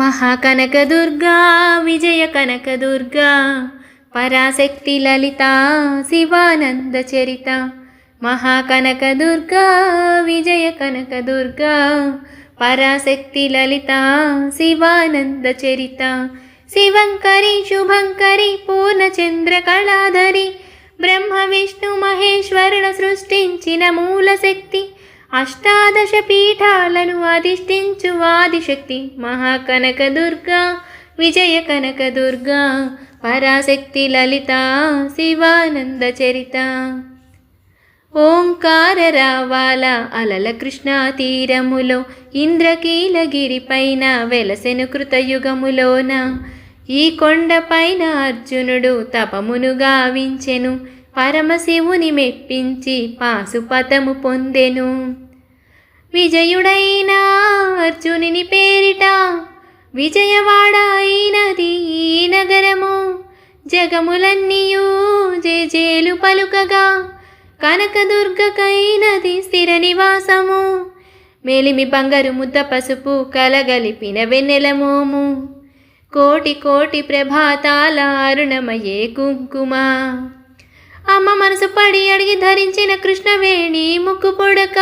మహాకనకదుర్గా విజయ కనకదుర్గా పరాశక్తి లలిత శివానంద చరిత. మహాకనకదుర్గా విజయ కనకదుర్గా పరాశక్తి లలిత శివానంద చరిత. శివంకరి శుభంకరి పూర్ణచంద్ర కళాధరి బ్రహ్మ విష్ణు మహేశ్వరుడు సృష్టించిన మూలశక్తి అష్టాదశ పీఠాలను అధిష్ఠించు ఆదిశక్తి మహాకనక దుర్గా విజయ కనక దుర్గా పరాశక్తి లలిత శివానంద చరిత. ఓంకార రావాల అలల కృష్ణా తీరములో ఇంద్రకీలగిరి పైన వెలసెను కృతయుగములోన ఈ కొండపైన అర్జునుడు తపమును గావించెను. పరమశివుని మెప్పించి పాశుపతము పొందెను. విజయుడైన అర్జునుని పేరిట విజయవాడ అయినది ఈ నగరము. జగములన్నీయూ జేజేలు పలుకగా కనకదుర్గకైనది స్థిర నివాసము. మేలిమి బంగారు ముద్ద పసుపు కలగలిపిన వెన్నెలమోము కోటి కోటి ప్రభాతాల అరుణమయే కుంకుమ. అమ్మ మనసు పడి అడిగి ధరించిన కృష్ణవేణి ముక్కు పొడక.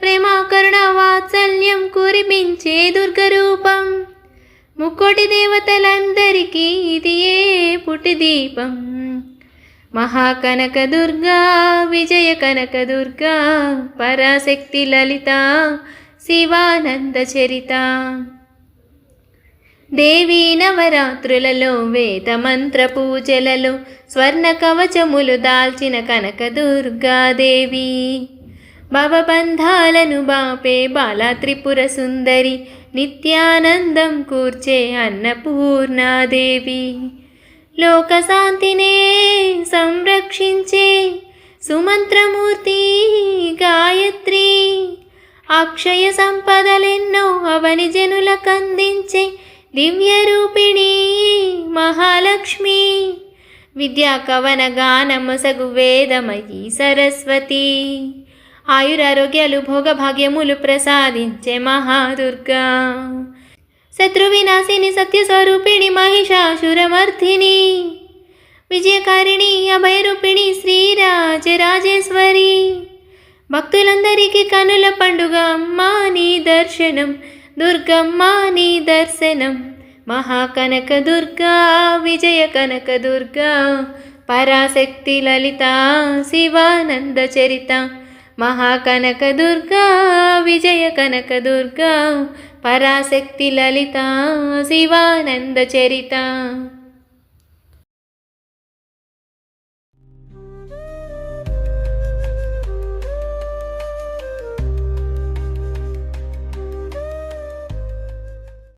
ప్రేమ కరుణ వాత్సల్యం కురిపించే దుర్గరూపం. ముక్కోటి దేవతలందరికీ ఇది ఏ పుట్టి దీపం? మహాకనక దుర్గా విజయ కనక దుర్గా పరాశక్తి లలిత శివానంద చరిత. దేవీ నవరాత్రులలో వేద మంత్ర పూజలలో స్వర్ణ కవచములు దాల్చిన కనకదుర్గాదేవి. భవబంధాలను బాపే బాలా త్రిపుర సుందరి నిత్యానందం కూర్చే అన్నపూర్ణాదేవి. లోకశాంతినే సంరక్షించే సుమంత్రమూర్తి గాయత్రి. అక్షయ సంపదలెన్నో అవని జనులకందించే దివ్యరూపిణి మహాలక్ష్మి. విద్యా కవన గానమసగు వేదమయీ సరస్వతి. ఆయురారోగ్యాలు భోగభాగ్యములు ప్రసాదించే మహాదుర్గా. శత్రు వినాశిని సత్యస్వరూపిణి మహిషాసురమర్థిని విజయకారిణి అభయరూపిణి శ్రీరాజరాజేశ్వరి. భక్తులందరికీ కనుల పండుగ అమ్మా నీ దర్శనం. దుర్గమ్మ నీ దర్శనం. మహాకనక దుర్గా విజయ కనక దుర్గా పరాశక్తి లలిత శివానంద చరిత. మహాకనక దుర్గా విజయ కనక దుర్గా పరాశక్తి లలిత శివానంద చరిత.